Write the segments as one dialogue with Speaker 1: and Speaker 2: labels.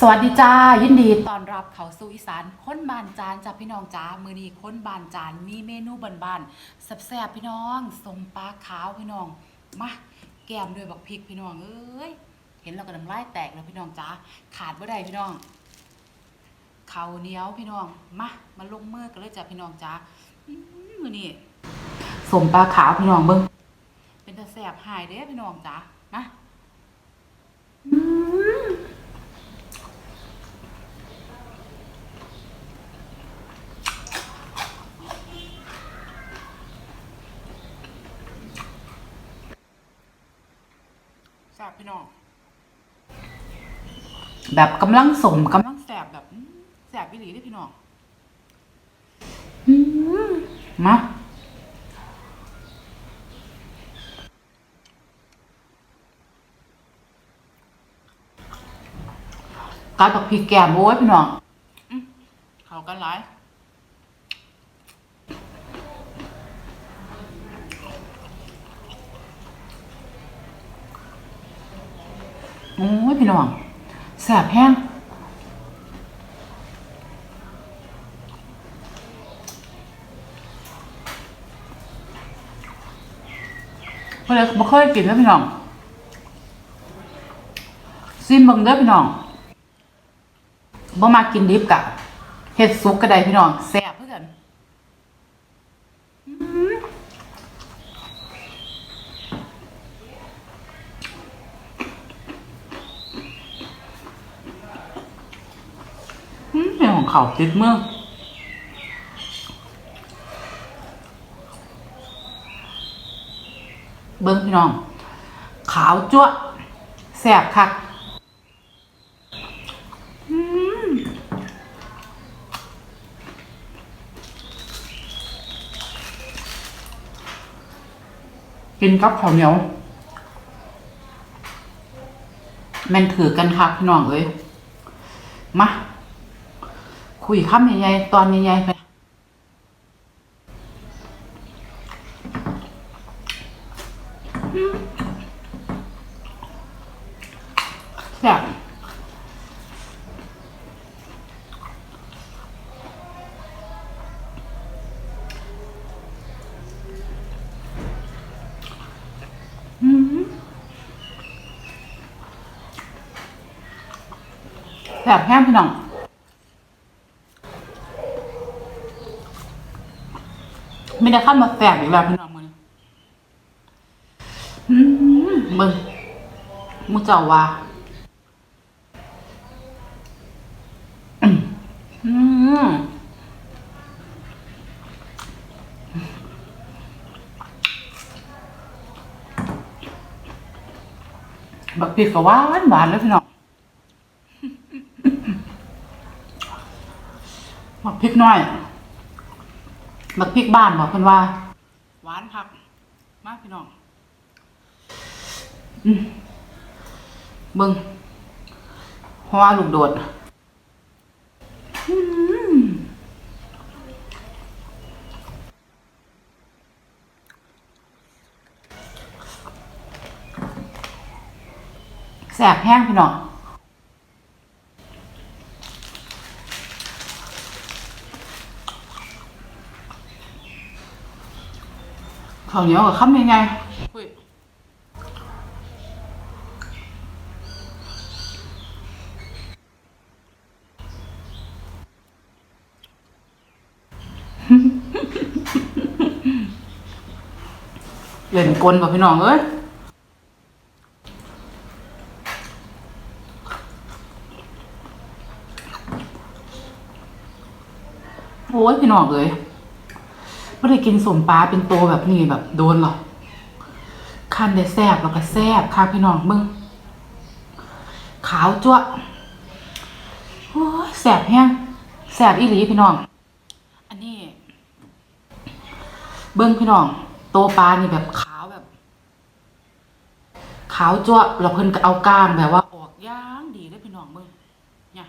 Speaker 1: สวัสดีจ้ายินดีตอนรับเขาสู่อีสานค้นบานจานจ้าพี่น้องจ้ามือนี้ค้นบานจานมีเมนูบานๆแซ่บๆพี่น้องสมปลาขาวพี่น้องมาแกมด้วยบักพริกพี่น้องเอ้ยเห็นแล้วก็น้ำลายแตกแล้วพี่น้องจ้าขาดบ่ได้พี่น้องเขาเหนียวพี่น้องมามาลงมือกันเลยจ้าพี่น้องจ้ามือมือนี้สมปลาขาวพี่น้องเบิ่งเป็นตาแซ่บหายเด้พี่น้องจ้ามา แสบพี่น้อง แบบกำลังสมกำลังแสบแบบอื้อแสบพี่หลีเด้อพี่น้องอื้อมาการปักพริกแกมโอ้ยพี่น้องอื้อเข้ากันหลาย โอ้ยพี่น้องแสบแห้งเพื่อนบ่เคยกินแล้วพี่น้องซิมเบิ่งเด้อพี่น้องบ่มากินดิบกะเฮ็ดสุกก็ได้พี่น้องแซ่บเพื่อกันอื้อหือเป็น ของเขาติดมือเบิ่งพี่น้อง ขาวจั๊วแซ่บคักอืมกินกับข้าวเหนียวมันถือกันคักพี่น้องเอ้ยมา คุยคำใหญ่ๆตอนใหญ่ๆไปแซ่บอืมแซ่บแห้งพี่น้อง ไม่ได้ขั้นมาแสบอีกแล้วพี่น้องมึงมึงมึงเจ้าว่าบักพริกก็หวานหวานเลยพี่น้องบักพริกน้อย บักพริกบ้านบอกเพิ่นว่า หวานผัก มากพี่น้องอืมเบิ่งหัวลูกโดดอืมแสบแห้งพี่น้อง ข้าวเหนียวกับข้าวยังไงอุ้ยเล่นกลกับพี่น้องเอ้ยโอ้ยพี่น้องเอ้ย ไม่ได้กินสมปลาเป็นตัวแบบนี้แบบโดนหรอกคันได้แซบแล้วก็แซบค่ะพี่น้องมึงขาวจั่วโอ้ยแสบแห้งแสบอีหลีพี่น้อง อันนี้ เบิ้งพี่น้อง โตวปลานี่แบบขาวแบบ ขาวจั่วะแล้วเพิ่นก็เอาก้างแบบว่า ออกย่างดีเลยพี่น้องเบิ้งเนี่ย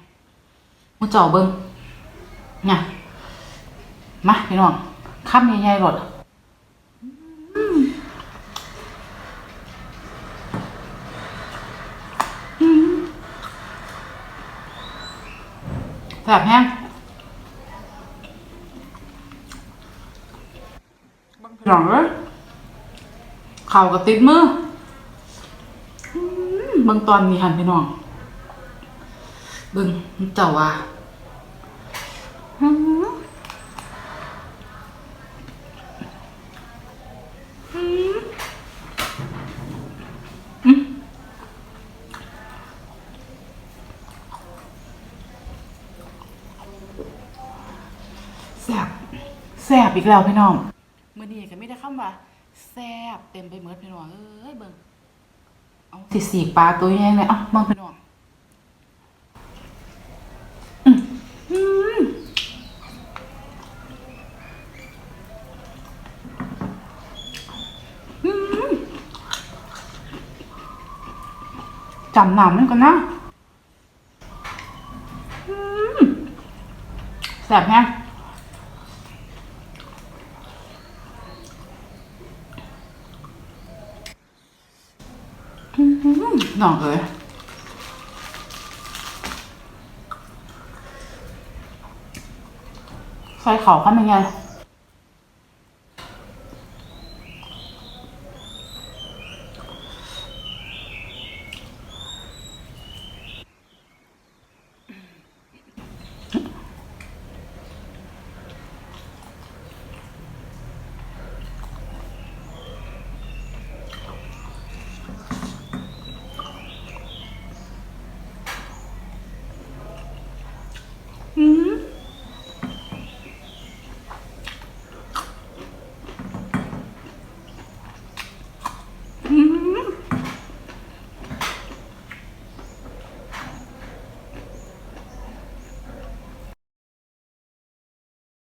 Speaker 1: มึงจ้าเบิ้งเนี่ยมาพี่น้อง คำใหญ่ๆหลดแสบแห้งหลังเลยเข่ากับติดมือเบางตอนนี้หันพี่น้อง เบิ่งเจ้าว่าอืมอืมอืม แซ่บแซ่บอีกแล้วพี่น้องมื้อนี้ก็ไม่ได้คำว่าแซ่บเต็มไปหมดพี่น้องเอ้ยเบิ่งเอาสิสีกปลาตัวใหญ่เลยเอะเบิ่งพี่น้องอืมอืมอืมจำหนำมันกันนะอืมแซ่บแฮ หน้องเอ๋ยใส่เขาเข้ามาไง